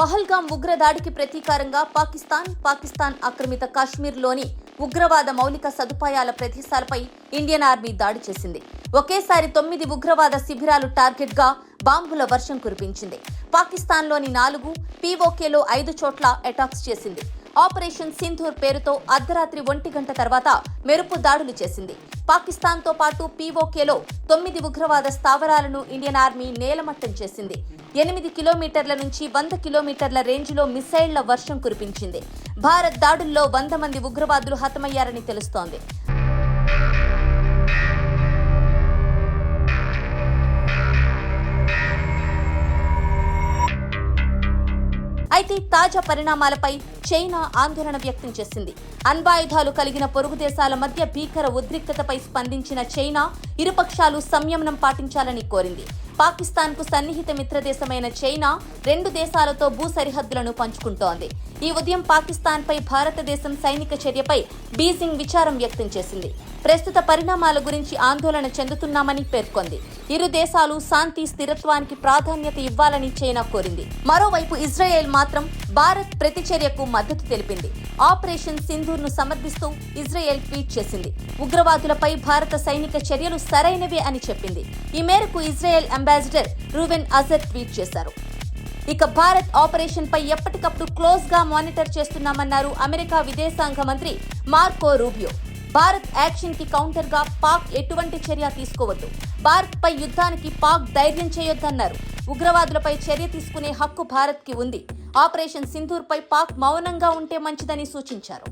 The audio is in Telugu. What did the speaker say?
పహల్గాం ఉగ్రదాడికి ప్రతీకారంగా పాకిస్తాన్ పాకిస్తాన్ ఆక్రమిత కాశ్మీర్లోని ఉగ్రవాద మౌలిక సదుపాయాల ప్రదేశాలపై ఇండియన్ ఆర్మీ దాడి చేసింది. ఒకేసారి తొమ్మిది ఉగ్రవాద శిబిరాలు టార్గెట్గా బాంబుల వర్షం కురిపించింది. పాకిస్తాన్లోని నాలుగు పీఓకేలో ఐదు చోట్ల అటాక్స్ చేసింది. ఆపరేషన్ సింధూర్ పేరుతో అర్ధరాత్రి ఒంటి గంట తర్వాత మెరుపు దాడులు చేసింది. పాకిస్తాన్తో పాటు పీఓకేలో తొమ్మిది ఉగ్రవాద స్థావరాలను ఇండియన్ ఆర్మీ నేలమట్టం చేసింది. ఎనిమిది కిలోమీటర్ల నుంచి వంద కిలోమీటర్ల రేంజ్లో మిసైళ్ళ వర్షం కురిపించింది. భారత్ దాడుల్లో వంద మంది ఉగ్రవాదులు హతమయ్యారని తెలుస్తోంది. అయితే తాజా పరిణామాలపై చైనా ఆందోళన వ్యక్తం చేసింది. అణ్వాయుధాలు కలిగిన పొరుగు దేశాల మధ్య భీకర ఉద్రిక్తతపై స్పందించిన చైనా ఇరుపక్షాలు సంయమనం పాటించాలని కోరింది. పాకిస్తాన్కు సన్నిహిత మిత్రదేశమైన చైనా రెండు దేశాలతో భూ సరిహద్దులను పంచుకుంటోంది. ఈ ఉదయం పాకిస్తాన్పై భారతదేశం సైనిక చర్యపై బీజింగ్ విచారం వ్యక్తం చేసింది. ప్రస్తుత పరిణామాల గురించి ఆందోళన చెందుతున్నామని పేర్కొంది. ఇరు దేశాలు శాంతి స్థిరత్వానికి ప్రాధాన్యత ఇవ్వాలని చైనా కోరింది. మరోవైపు ఇజ్రాయెల్ మాత్రం భారత్ ప్రతిచర్యకు మద్దతు తెలిపింది. ఆపరేషన్ సింధూర్ను సమర్థిస్తూ ఇజ్రాయెల్ ట్వీట్ చేసింది. ఉగ్రవాదులపై భారత సైనిక చర్యలు సరైనవే అని చెప్పింది. ఈ మేరకు Israel ambassador Reuven Azar tweet చేశారు. ఇక భారత్ ఆపరేషన్ పై ఎప్పటికప్పుడు క్లోజ్గా మానిటర్ చేస్తున్నామన్నారు అమెరికా విదేశాంగ మంత్రి మార్కో రూబియో. భారత్ యాక్షన్కి కౌంటర్గా పాక్ ఎటువంటి చర్య తీసుకోవద్దు. భారత్ పై యుద్ధానికి పాక్ ధైర్యం చేయొద్దన్నారు. ఉగ్రవాదులపై చర్య తీసుకునే హక్కు భారత్కి ఉంది. ఆపరేషన్ సింధూర్ పై పాక్ మౌనంగా ఉంటే మంచిదని సూచించారు.